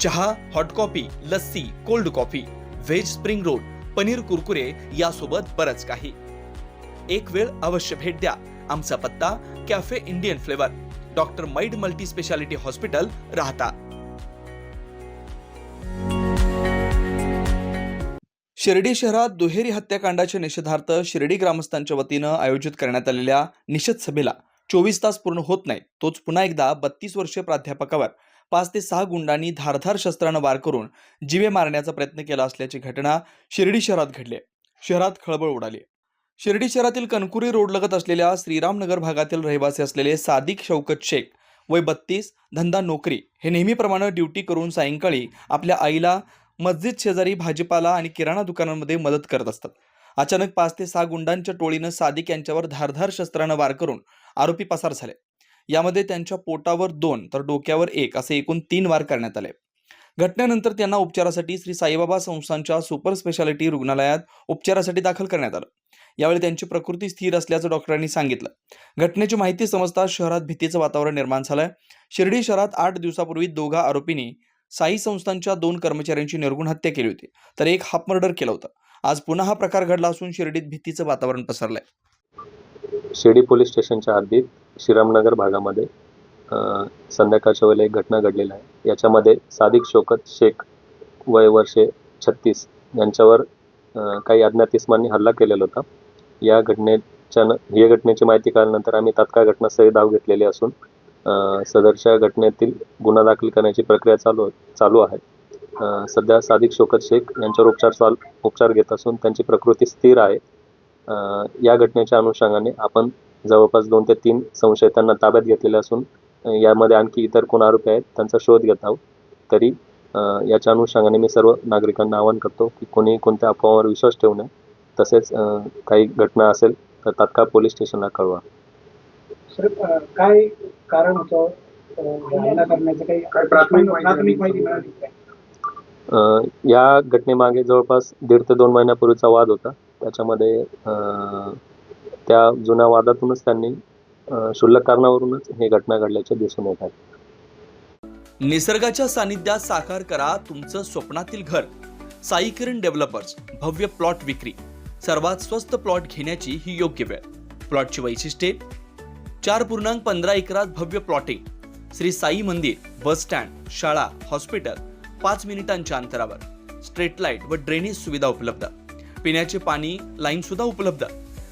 चहा hot coffee lassi cold coffee veg spring roll paneer Kurkure यासोबत बरंच काही. एक वेळ अवश्य भेट द्या. आमचा पत्ता cafe Indian flavour doctor Maid multi speciality hospital Rahata. Shirdi शहरात दुहेरी हत्याकांडाच्या निषेधार्थ शिर्डी ग्रामस्थांच्या वतीनं आयोजित करण्यात आलेल्या निषेध सभेला चोवीस तास पूर्ण होत नाही तोच पुन्हा एकदा बत्तीस वर्षीय प्राध्यापकावर पाच ते सहा गुंडांनी धारधार शस्त्रानं वार करून जीवे मारण्याचा प्रयत्न केला असल्याची घटना शिर्डी शहरात घडली आहे. शहरात खळबळ उडाली आहे. शिर्डी शहरातील कणकुरी रोडलगत असलेल्या श्रीरामनगर भागातील रहिवासी असलेले सादिक शौकत शेख वय बत्तीस धंदा नोकरी हे नेहमीप्रमाणे ड्युटी करून सायंकाळी आपल्या आईला मस्जिद शेजारी भाजीपाला आणि किराणा दुकानांमध्ये मदत करत असतात अचानक पाच ते सहा गुंडांच्या टोळीनं सादिक यांच्यावर धारधार शस्त्रानं वार करून आरोपी पसार झाले यामध्ये त्यांच्या पोटावर दोन तर डोक्यावर एक असे एकूण तीन वार करण्यात आले. घटनेनंतर त्यांना उपचारासाठी श्री साईबाबा संस्थांच्या सुपर स्पेशालिटी रुग्णालयात उपचारासाठी दाखल करण्यात आलं. यावेळी त्यांची प्रकृती स्थिर असल्याचं डॉक्टरांनी सांगितलं. घटनेची माहिती समजता शहरात भीतीचं वातावरण निर्माण झालंय. शिर्डी शहरात आठ दिवसापूर्वी दोघा आरोपींनी साई संस्थांच्या दोन कर्मचाऱ्यांची निर्गुण हत्या केली होती तर एक हाफ मर्डर केलं होतं. आज पुन्हा हा प्रकार घडला असून शिर्डीत भीतीचं वातावरण पसरलंय. शिर्डी पोलीस स्टेशनच्या हद्दीत श्रीरामनगर भागामध्ये संध्याकाळच्या वेळेला एक घटना घडलेली आहे. याच्यामध्ये सादिक शोकत शेख वय वर्षे छत्तीस यांच्यावर काही अज्ञात इस्मांनी हल्ला केलेला होता. या घटनेच्या न- या घटनेची माहिती कळल्यानंतर आम्ही तात्काळ घटनास्थळी धाव घेतलेली असून सदरच्या घटनेतील गुन्हा दाखल करण्याची प्रक्रिया चालू चालू आहे. सध्या सादिक शोकत शेख यांच्यावर उपचार चाल उपचार घेत असून त्यांची प्रकृती स्थिर आहे. या घटनेच्या अनुषंगाने आपण जवळपास दोन ते तीन संशयितांना ताब्यात घेतलेले असून यामध्ये आणखी इतर कोण आरोपी आहेत त्यांचा शोध घेत आहोत. तरी याच्या अनुषंगाने मी सर्व नागरिकांना आवाहन करतो की कोणी कोणत्या अफवावर विश्वास ठेवू नये. तसेच काही घटना असेल तर तात्काळ पोलीस स्टेशनला कळवा. सर काय कारण होतं? या घटनेमागे जवळपास दीड ते दोन महिन्यापूर्वीचा वाद होता. त्याच्यामध्ये अ, त्या जुन्या वादातूनच त्यांनी शुल्लक क्षुल्लक कारणावरूनच हे घटना घडल्याचे दिसून येत आहे. निसर्गाच्या सानिध्यात साकार करा तुमचं स्वप्नातील घर. साई किरण डेव्हलपर्स भव्य प्लॉट विक्री. सर्वात स्वस्त प्लॉट घेण्याची ही योग्य वेळ. प्लॉटची वैशिष्ट्ये. चार पूर्णांक पंधरा एकरात भव्य प्लॉटिंग. श्री साई मंदिर बस स्टँड शाळा हॉस्पिटल पाच मिनिटांच्या अंतरावर. स्ट्रीट लाइट व ड्रेनेज सुविधा उपलब्ध. पिण्याचे पाणी लाईन सुद्धा उपलब्ध.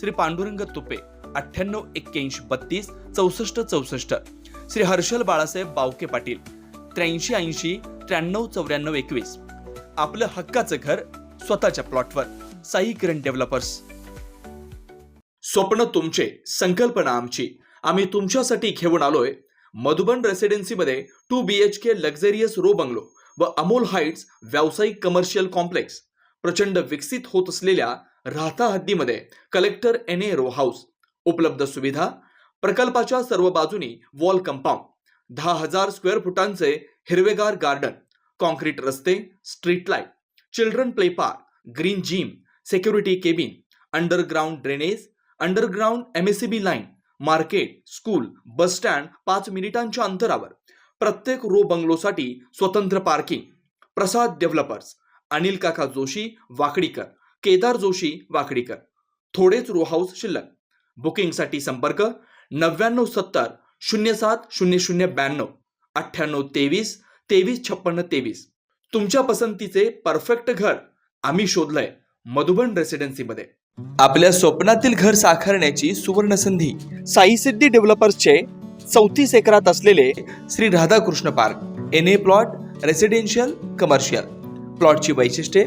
श्री पांडुरंग तुपे अठ्ठ्याण्णव एक्क्याऐंशी बत्तीस चौसष्ट चौसष्ट. श्री हर्षल बाळासाहेब बावके पाटील त्र्याऐंशी ऐंशी त्र्याण्णव चौऱ्याण्णव एकवीस. आपलं हक्काचं घर स्वतःच्या प्लॉटवर. साई किरण डेव्हलपर्स. स्वप्न तुमचे संकल्पना आमची. आम्ही तुमच्यासाठी घेऊन आलोय Madhuban रेसिडेन्सीमध्ये two B H K luxurious row bungalow व अमोल हाईट्स व्यावसायिक कमर्शियल कॉम्प्लेक्स. प्रचंड विकसित होत असलेल्या Rahata हद्दीमध्ये collector N A row house उपलब्ध सुविधा प्रकल्पाच्या सर्व बाजूनी वॉल कंपाऊंड दहा हजार स्क्वेअर फुटांचे हिरवेगार गार्डन कॉन्क्रीट रस्ते street light children play park green gym security cabin underground drainage underground M S B line market school bus stand पाच मिनिटांच्या अंतरावर. प्रत्येक रो बंगलोसाठी स्वतंत्र पार्किंग. प्रसाद डेव्हलपर्स अनिल काका जोशी वाकडीकर. केदार जोशी वाकडीकर. थोडेच रो हाऊस शिल्लक. बुकिंगसाठी संपर्क नव्याण्णव सत्तर शून्य सात शून्य शून्य ब्याण्णव अठ्ठ्याण्णव तेवीस तेवीस छप्पन्न तेवीस. तुमच्या पसंतीचे परफेक्ट घर आम्ही शोधलंय मधुबन रेसिडेन्सीमध्ये आपल्या स्वप्नातील घर साकारण्याची सुवर्ण संधी साई सिद्धी डेव्हलपर्सचे चौतीस एकरात असलेले Shri Radhakrishna park. N A plot residential commercial प्लॉटची वैशिष्ट्ये